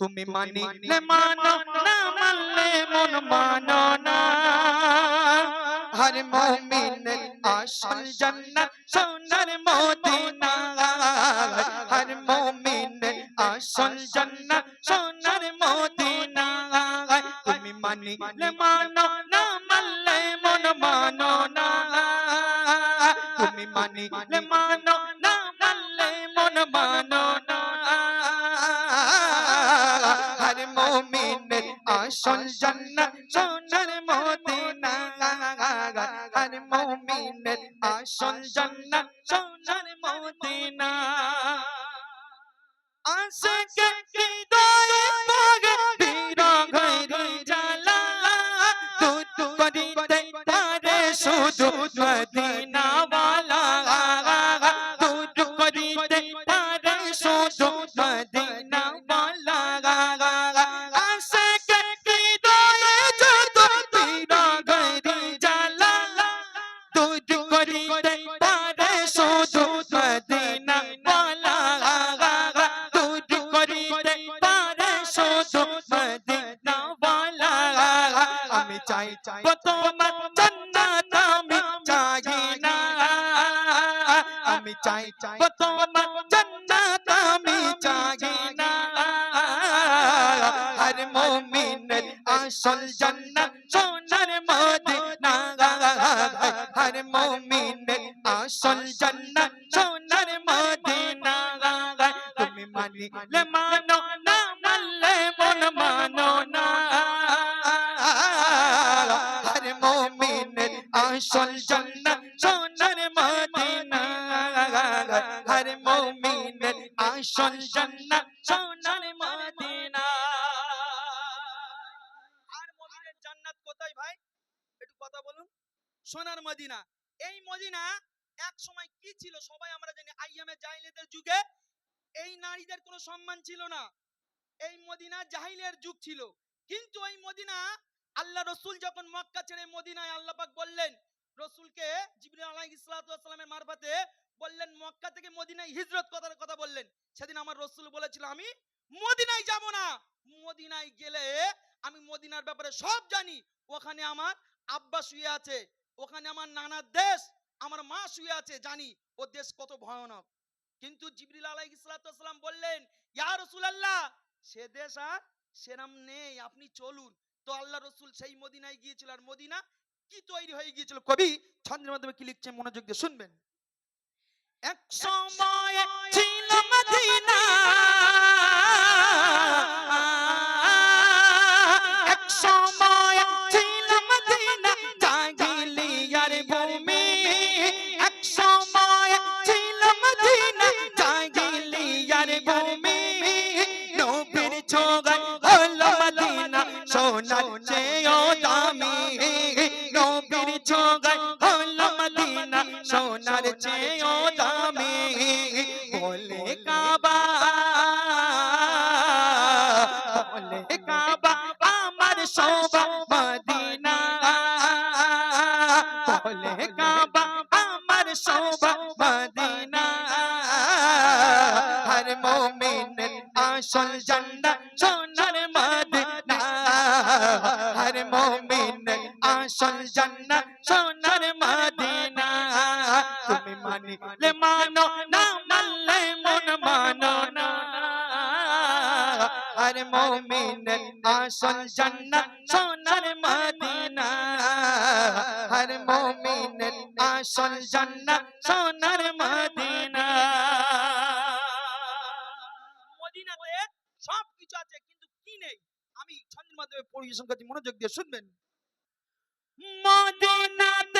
তুমি মানিলে মানো না মানলে মন মানো না। হর মুমিনের আসল জান্নাত সোনার মদিনা। হর মুমিনের আসল জান্নাত সোনার মদিনা। তুমি মানিলে মানো না মানলে মন মানো না। তুমি মানিলে শুধু চাই ও তোমার জান্নাত আমি চাই না মানো না মন মানো না হর মুমিনের আসল জান্নাত সোনার মদিনা সোনার মদিনা। এই মদিনা এক সময় কি ছিল সবাই আমরা জানি আইয়ামে জাহিলিয়াতের যুগে, এই নারীদের কোনো সম্মান ছিল না এই মদিনা জাহিলের যুগ ছিল। কিন্তু এই মদিনা আল্লাহ রসুল যখন মক্কা ছেড়ে মদিনায় আল্লাহ পাক বললেন, রসুলকে জিবরিল আলাইহিস সালামের মারফতে বললেন, মক্কা থেকে মদিনায় হিজরত কথার কথা বললেন। সেদিন আমার রসুল বলেছিল, আমি মদিনায় যাব না। মদিনায় গেলে আমি মদিনার ব্যাপারে সব জানি। ওখানে আমার আব্বা শুয়ে আছে, ওখানে আমার নানার দেশ, আমার মা শুয়ে আছে, জানি। ও দেশ কত ভয়ানক। কিন্তু জিবরিল ওয়াস সালাম বললেন, ইয়া রাসূলুল্লাহ, সে দেশ আর সেরাম নেই, আপনি চলুন। তো আল্লাহ রসুল সেই মদিনায় গিয়েছিল, আর মদিনা কি তৈরি হয়ে গিয়েছিল কবি? ছন্দের মাধ্যমে কি লিখছে মনোযোগ দিয়ে শুনবেন। এক সময় ছিল মদিনা। এক সময় ছিল মদিনা জাহিলিয়ার ভূমি। এক সময় ছিল মদিনা জাহিলিয়ার ভূমি। নবীর ছোগায় হলো মদিনা সোনার চেয়েও দামি। নবীর ছোগায় হলো মদিনা সোনার চেয়েও আসল জান্নাত সোনার মদিনা। হর মুমিনের আসল জান্নাত সোনার মদিনা। তুমি মানিলে মানো না, মানলে মন মানো না। হর মুমিনের আসল জান্নাত সোনার মদিনা। হর মুমিনের আসল জান্নাত সোনার মদিনা। সব কিছু আছে, কিন্তু কি নেই? আমি ছন্দের মাধ্যমে পরিবেশন করছি মনোযোগ দিয়ে শুনবেন। মদিনাতে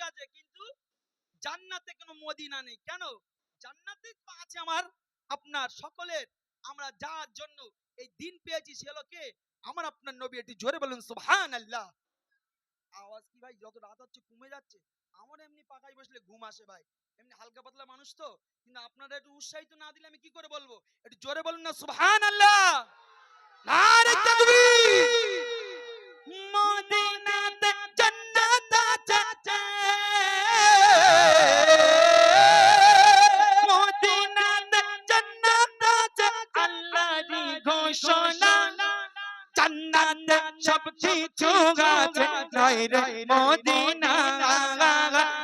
আছে, কিন্তু জান্নাতে কোনো মদিনা নেই। কেন? জান্নাতে আছে আমার, আপনার সকলের। আমরা জন্য এই দিন পেয়েছি সে হলো কে আমার আপনার নবী এটি জোরে বলুন, সুবহানাল্লাহ। আওয়াজ কি ভাই? যত রাত হচ্ছে, কমে যাচ্ছে। আমার এমনি পাকায় বসলে ঘুম আসে ভাই। এমনি হালকা পাতলা মানুষ তো। কিন্তু আপনারা একটু উৎসাহিত না দিলে আমি কি করে বলব? একটু জোরে বলুন না, সুবহানাল্লাহ। নারে তাকবীর! মদিনাতে সব কিছু আছে নাই রে, মদিনা।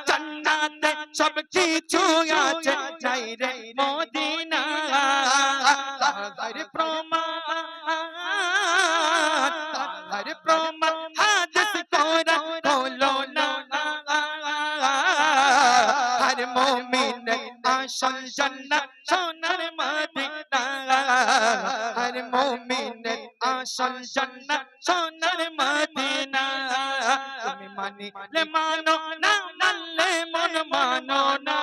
জান্নাতে সব কিছু আছে নাই রে, মদিনা। তার প্রমাণ তার প্রমাণ, হাদিস কোরআন বলো না। হর মুমিন আসল জান্নাত সোনার মদিনা। হর মুমিন আসল জান্নাত সোনার না মানলে মন না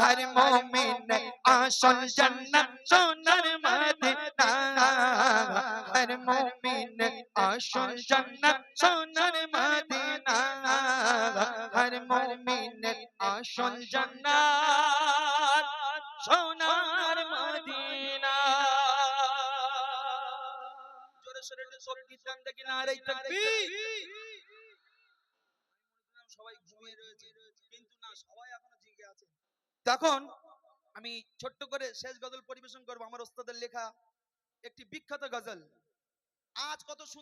হর মুমিন আসল জান্নাত সোনার মদিনা হর মুমিন আসল জান্নাত সোনার মদিনা সোনার মদিনা জোরে সোরে একটু সংগীত গান দেখি না রে তাকবীর সবাই ঘুমিয়ে রয়েছে। কিন্তু না সবাই এখনও জেগে আছে। তখন আমি ছোট্ট করে শেষ গজল পরিবেশন করব। আমার ওস্তাদের লেখা একটি বিখ্যাত গজল। আজ কত সুন্দর